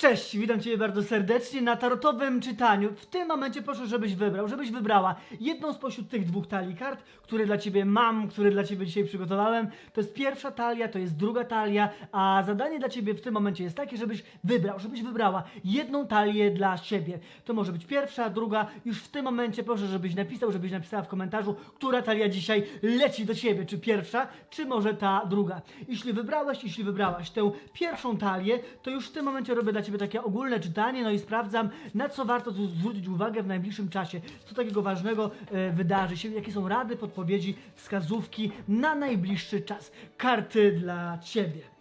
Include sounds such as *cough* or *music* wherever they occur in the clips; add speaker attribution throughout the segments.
Speaker 1: Cześć, witam Cię bardzo serdecznie na tarotowym czytaniu. W tym momencie proszę, żebyś wybrał, żebyś wybrała jedną spośród tych dwóch talii kart, które dla Ciebie mam, które dla Ciebie dzisiaj przygotowałem. To jest pierwsza talia, to jest druga talia, a zadanie dla Ciebie w tym momencie jest takie, żebyś wybrał, żebyś wybrała jedną talię dla siebie. To może być pierwsza, druga. Już w tym momencie proszę, żebyś napisał, żebyś napisała w komentarzu, która talia dzisiaj leci do Ciebie, czy pierwsza, czy może ta druga. Jeśli wybrałeś, jeśli wybrałaś tę pierwszą talię, to już w tym momencie robię dla Ciebie takie ogólne czytanie, no i sprawdzam, na co warto tu zwrócić uwagę w najbliższym czasie, co takiego ważnego e, wydarzy się, jakie są rady, podpowiedzi, wskazówki na najbliższy czas. Karty dla Ciebie.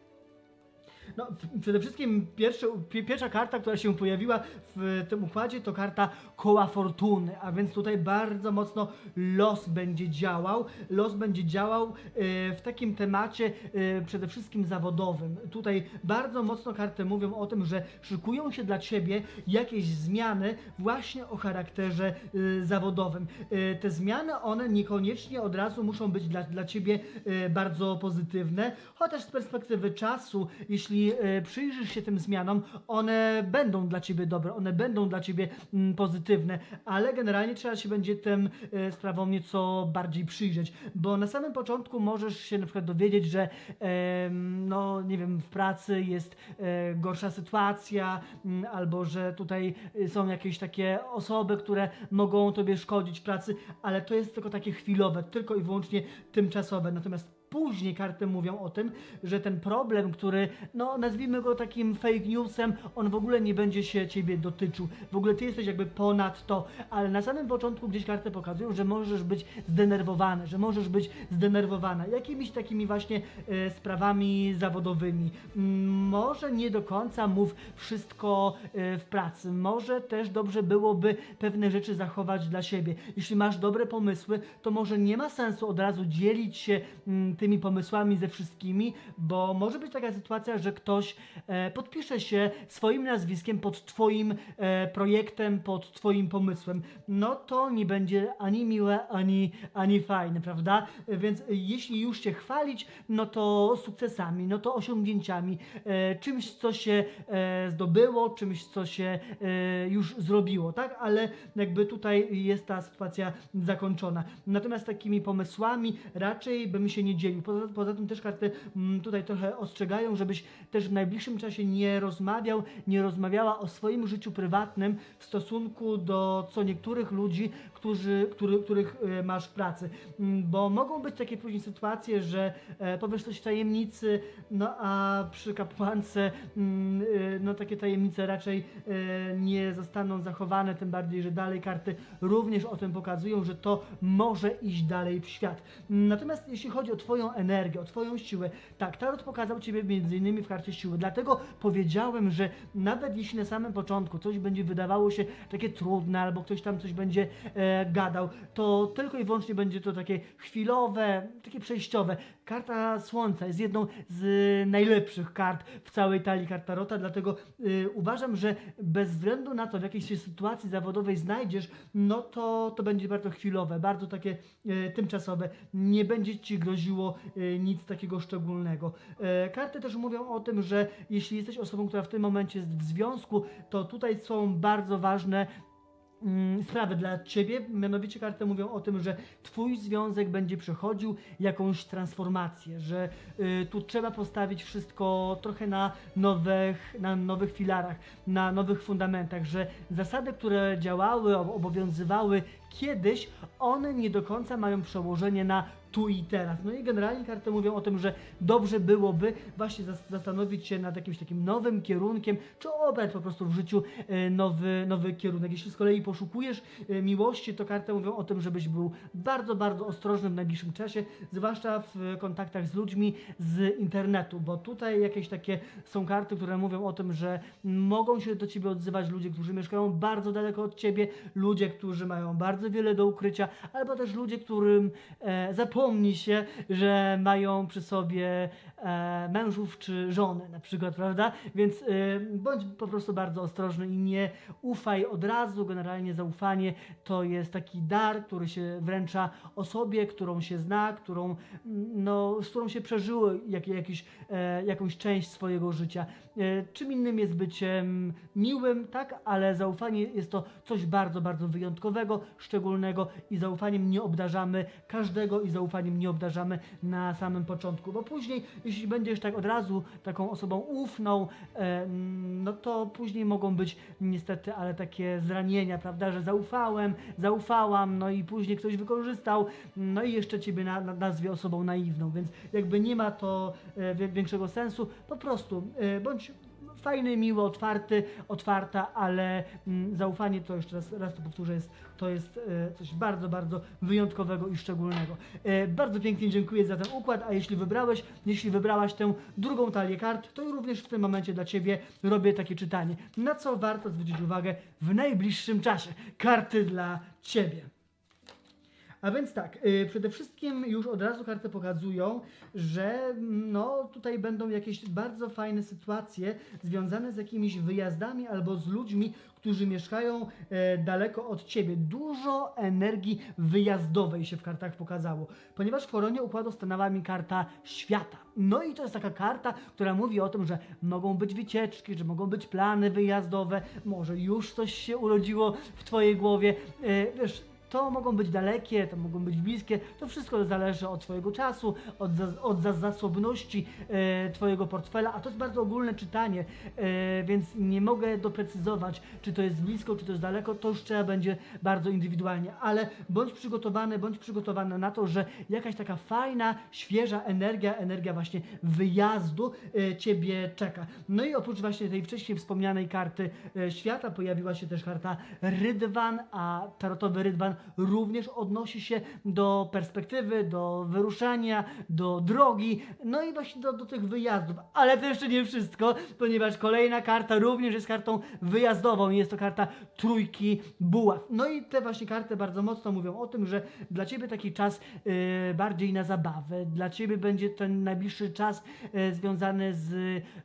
Speaker 1: No, przede wszystkim pierwsze, pi- pierwsza karta, która się pojawiła w tym układzie, to karta koła fortuny, a więc tutaj bardzo mocno los będzie działał. Los będzie działał e, w takim temacie e, przede wszystkim zawodowym. Tutaj bardzo mocno karty mówią o tym, że szykują się dla ciebie jakieś zmiany właśnie o charakterze e, zawodowym. Te zmiany, one niekoniecznie od razu muszą być dla, dla ciebie bardzo pozytywne, chociaż z perspektywy czasu, jeśli e, przyjrzysz się tym zmianom, one będą dla ciebie dobre, one będą dla ciebie mm, pozytywne, ale generalnie trzeba się będzie tym e, sprawom nieco bardziej przyjrzeć, bo na samym początku możesz się na przykład dowiedzieć, że no nie wiem, w pracy jest e, gorsza sytuacja, mm, albo że tutaj y, są jakieś takie osoby, które mogą tobie szkodzić w pracy, ale to jest tylko takie chwilowe, tylko i wyłącznie tymczasowe. Natomiast później karty mówią o tym, że ten problem, który, no nazwijmy go takim fake newsem, on w ogóle nie będzie się ciebie dotyczył. W ogóle ty jesteś jakby ponad to, ale na samym początku gdzieś karty pokazują, że możesz być zdenerwowany, że możesz być zdenerwowana jakimiś takimi właśnie e, sprawami zawodowymi. Mm, Może nie do końca mów wszystko e, w pracy. Może też dobrze byłoby pewne rzeczy zachować dla siebie. Jeśli masz dobre pomysły, to może nie ma sensu od razu dzielić się mm, tymi pomysłami ze wszystkimi, bo może być taka sytuacja, że ktoś e, podpisze się swoim nazwiskiem pod Twoim e, projektem, pod Twoim pomysłem. No to nie będzie ani miłe, ani, ani fajne, prawda? E, Więc jeśli już się chwalić, no to sukcesami, no to osiągnięciami, e, czymś, co się e, zdobyło, czymś, co się e, już zrobiło, tak? Ale jakby tutaj jest ta sytuacja zakończona. Natomiast takimi pomysłami raczej bym się nie dzielił. Poza, poza tym też karty mm, tutaj trochę ostrzegają, żebyś też w najbliższym czasie nie rozmawiał, nie rozmawiała o swoim życiu prywatnym w stosunku do co niektórych ludzi, którzy, który, których e, masz w pracy. Mm, Bo mogą być takie później sytuacje, że e, powiesz coś w tajemnicy, no a przy kapłance mm, e, no takie tajemnice raczej nie zostaną zachowane, tym bardziej, że dalej karty również o tym pokazują, że to może iść dalej w świat. Natomiast jeśli chodzi o Twoją energię, o Twoją siłę, tak, Tarot pokazał Ciebie innymi w karcie siły, dlatego powiedziałem, że nawet jeśli na samym początku coś będzie wydawało się takie trudne, albo ktoś tam coś będzie e, gadał, to tylko i wyłącznie będzie to takie chwilowe, takie przejściowe. Karta Słońca jest jedną z najlepszych kart w całej talii kart Tarota, dlatego y, uważam, że bez względu na to, w jakiej się sytuacji zawodowej znajdziesz, no to to będzie bardzo chwilowe, bardzo takie y, tymczasowe. Nie będzie ci groziło y, nic takiego szczególnego. E, karty też mówią o tym, że jeśli jesteś osobą, która w tym momencie jest w związku, to tutaj są bardzo ważne mm, sprawy dla ciebie. Mianowicie karty mówią o tym, że twój związek będzie przechodził jakąś transformację, że y, tu trzeba postawić wszystko trochę na nowych, na nowych filarach, na nowych fundamentach, że zasady, które działały, ob- obowiązywały kiedyś, one nie do końca mają przełożenie na tu i teraz. No i generalnie karty mówią o tym, że dobrze byłoby właśnie zas- zastanowić się nad jakimś takim nowym kierunkiem, czy obrać po prostu w życiu e, nowy, nowy kierunek. Jeśli z kolei poszukujesz e, miłości, to karty mówią o tym, żebyś był bardzo, bardzo ostrożny w najbliższym czasie, zwłaszcza w kontaktach z ludźmi z internetu, bo tutaj jakieś takie są karty, które mówią o tym, że mogą się do ciebie odzywać ludzie, którzy mieszkają bardzo daleko od ciebie, ludzie, którzy mają bardzo wiele do ukrycia, albo też ludzie, którym e, zapomni się, że mają przy sobie e, mężów czy żony na przykład, prawda? Więc e, bądź po prostu bardzo ostrożny i nie ufaj od razu. Generalnie zaufanie to jest taki dar, który się wręcza osobie, którą się zna, którą, mm, no, z którą się przeżyło jak, jakiś, e, jakąś część swojego życia. E, czym innym jest byciem miłym, tak? Ale zaufanie jest to coś bardzo, bardzo wyjątkowego, szczególnego i zaufaniem nie obdarzamy każdego i zaufaniem nie obdarzamy na samym początku, bo później, jeśli będziesz tak od razu taką osobą ufną, e, no to później mogą być niestety, ale takie zranienia, prawda, że zaufałem, zaufałam, no i później ktoś wykorzystał, no i jeszcze ciebie na, na, nazwie osobą naiwną, więc jakby nie ma to e, większego sensu, po prostu bądź fajny, miły, otwarty, otwarta, ale mm, zaufanie to jeszcze raz, raz to powtórzę, jest, to jest e, coś bardzo, bardzo wyjątkowego i szczególnego. E, bardzo pięknie dziękuję za ten układ, a jeśli wybrałeś, jeśli wybrałaś tę drugą talię kart, to również w tym momencie dla Ciebie robię takie czytanie. Na co warto zwrócić uwagę w najbliższym czasie? Karty dla Ciebie. A więc tak, y, przede wszystkim już od razu karty pokazują, że mm, no tutaj będą jakieś bardzo fajne sytuacje związane z jakimiś wyjazdami albo z ludźmi, którzy mieszkają e, daleko od ciebie. Dużo energii wyjazdowej się w kartach pokazało, ponieważ w koronie układu stanęła mi karta świata. No i to jest taka karta, która mówi o tym, że mogą być wycieczki, że mogą być plany wyjazdowe, może już coś się urodziło w twojej głowie. E, wiesz, to mogą być dalekie, to mogą być bliskie, to wszystko zależy od Twojego czasu, od, za, od za zasobności e, Twojego portfela, a to jest bardzo ogólne czytanie, e, więc nie mogę doprecyzować, czy to jest blisko, czy to jest daleko, to już trzeba będzie bardzo indywidualnie, ale bądź przygotowany, bądź przygotowana na to, że jakaś taka fajna, świeża energia, energia właśnie wyjazdu e, Ciebie czeka. No i oprócz właśnie tej wcześniej wspomnianej karty e, świata pojawiła się też karta Rydwan, a tarotowy Rydwan również odnosi się do perspektywy, do wyruszania, do drogi, no i właśnie do, do tych wyjazdów. Ale to jeszcze nie wszystko, ponieważ kolejna karta również jest kartą wyjazdową jest to karta trójki buław. No i te właśnie karty bardzo mocno mówią o tym, że dla Ciebie taki czas e, bardziej na zabawę, dla Ciebie będzie ten najbliższy czas e, związany z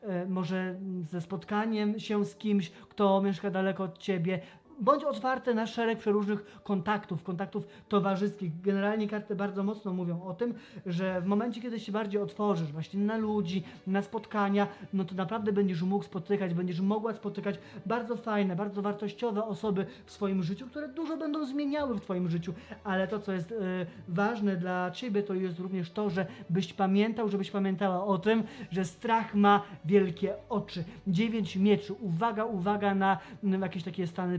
Speaker 1: e, może ze spotkaniem się z kimś, kto mieszka daleko od Ciebie, Bądź otwarty na szereg przeróżnych kontaktów, kontaktów towarzyskich. Generalnie karty bardzo mocno mówią o tym, że w momencie, kiedy się bardziej otworzysz właśnie na ludzi, na spotkania, no to naprawdę będziesz mógł spotykać, będziesz mogła spotykać bardzo fajne, bardzo wartościowe osoby w swoim życiu, które dużo będą zmieniały w Twoim życiu. Ale to, co jest e, ważne dla Ciebie, to jest również to, że byś pamiętał, żebyś pamiętała o tym, że strach ma wielkie oczy. Dziewięć mieczy. Uwaga, uwaga na jakieś takie stany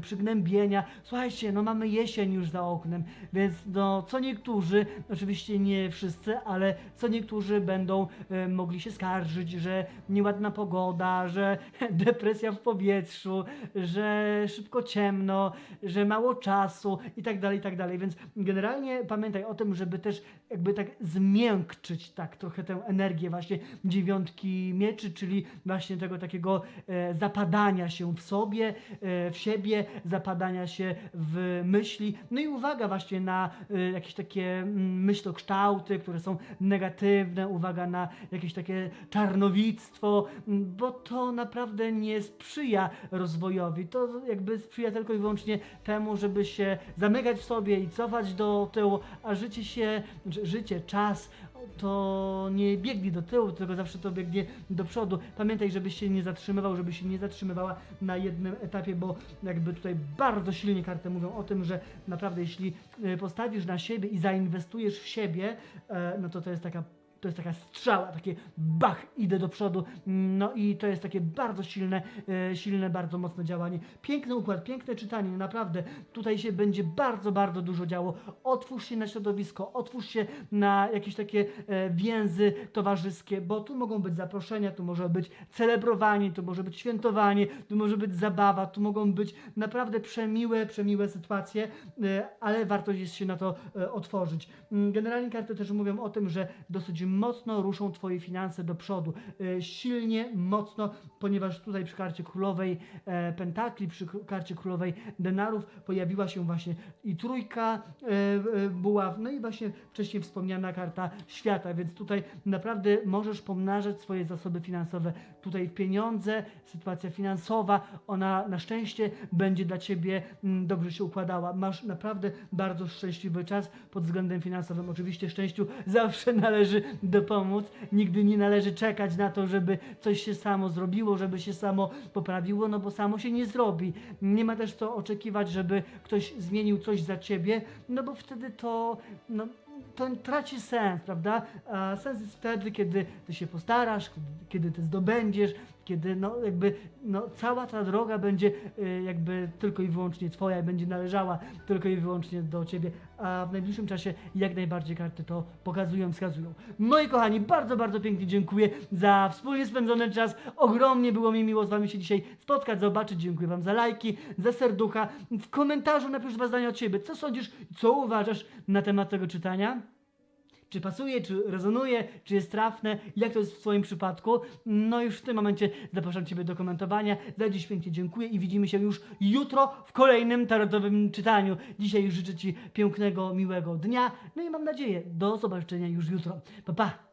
Speaker 1: Słuchajcie, no mamy jesień już za oknem, więc no co niektórzy, oczywiście nie wszyscy, ale co niektórzy będą e, mogli się skarżyć, że nieładna pogoda, że *laughs* depresja w powietrzu, że szybko ciemno, że mało czasu i tak dalej, i tak dalej. Więc generalnie pamiętaj o tym, żeby też jakby tak zmiękczyć tak trochę tę energię właśnie dziewiątki mieczy, czyli właśnie tego takiego e, zapadania się w sobie, e, w siebie, zapadania się w myśli. No i uwaga właśnie na e, jakieś takie mm, myślokształty, które są negatywne, uwaga na jakieś takie czarnowictwo, m, bo to naprawdę nie sprzyja rozwojowi. To jakby sprzyja tylko i wyłącznie temu, żeby się zamykać w sobie i cofać do tyłu, a życie się, życie, czas to nie biegnie do tyłu, tylko zawsze to biegnie do przodu. Pamiętaj, żebyś się nie zatrzymywał, żebyś się nie zatrzymywała na jednym etapie, bo jakby tutaj bardzo silnie karty mówią o tym, że naprawdę jeśli e, postawisz na siebie i zainwestujesz w siebie, e, no to to jest taka to jest taka strzała, takie bach, idę do przodu. No i to jest takie bardzo silne, e, silne, bardzo mocne działanie. Piękny układ, piękne czytanie, naprawdę. Tutaj się będzie bardzo, bardzo dużo działo. Otwórz się na środowisko, otwórz się na jakieś takie e, więzy towarzyskie, bo tu mogą być zaproszenia, tu może być celebrowanie, tu może być świętowanie, tu może być zabawa, tu mogą być naprawdę przemiłe, przemiłe sytuacje, e, ale warto jest się na to otworzyć. Mm, Generalnie karty też mówią o tym, że dosyć mocno ruszą Twoje finanse do przodu. E, Silnie, mocno, ponieważ tutaj przy karcie królowej e, pentakli, przy karcie królowej denarów pojawiła się właśnie i trójka e, buław, no i właśnie wcześniej wspomniana karta świata, więc tutaj naprawdę możesz pomnażać swoje zasoby finansowe. Tutaj pieniądze, sytuacja finansowa, ona na szczęście będzie dla Ciebie mm, dobrze się układała. Masz naprawdę bardzo szczęśliwy czas pod względem finansowym. Oczywiście szczęściu zawsze należy dopomóc. Nigdy nie należy czekać na to, żeby coś się samo zrobiło, żeby się samo poprawiło, no bo samo się nie zrobi. Nie ma też co oczekiwać, żeby ktoś zmienił coś za ciebie, no bo wtedy to, no, to traci sens, prawda? A sens jest wtedy, kiedy ty się postarasz, kiedy, ty zdobędziesz, kiedy no jakby no, cała ta droga będzie y, jakby tylko i wyłącznie twoja i będzie należała tylko i wyłącznie do ciebie, a w najbliższym czasie jak najbardziej karty to pokazują, wskazują. Moi kochani, bardzo, bardzo pięknie dziękuję za wspólnie spędzony czas. Ogromnie było mi miło z wami się dzisiaj spotkać, zobaczyć. Dziękuję wam za lajki, za serducha. W komentarzu napisz dwa zdania od siebie. Co sądzisz, co uważasz na temat tego czytania? Czy pasuje, czy rezonuje, czy jest trafne, jak to jest w Twoim przypadku. No już w tym momencie zapraszam Ciebie do komentowania. Za dziś pięknie dziękuję i widzimy się już jutro w kolejnym tarotowym czytaniu. Dzisiaj życzę Ci pięknego, miłego dnia. No i mam nadzieję, do zobaczenia już jutro. Pa, pa!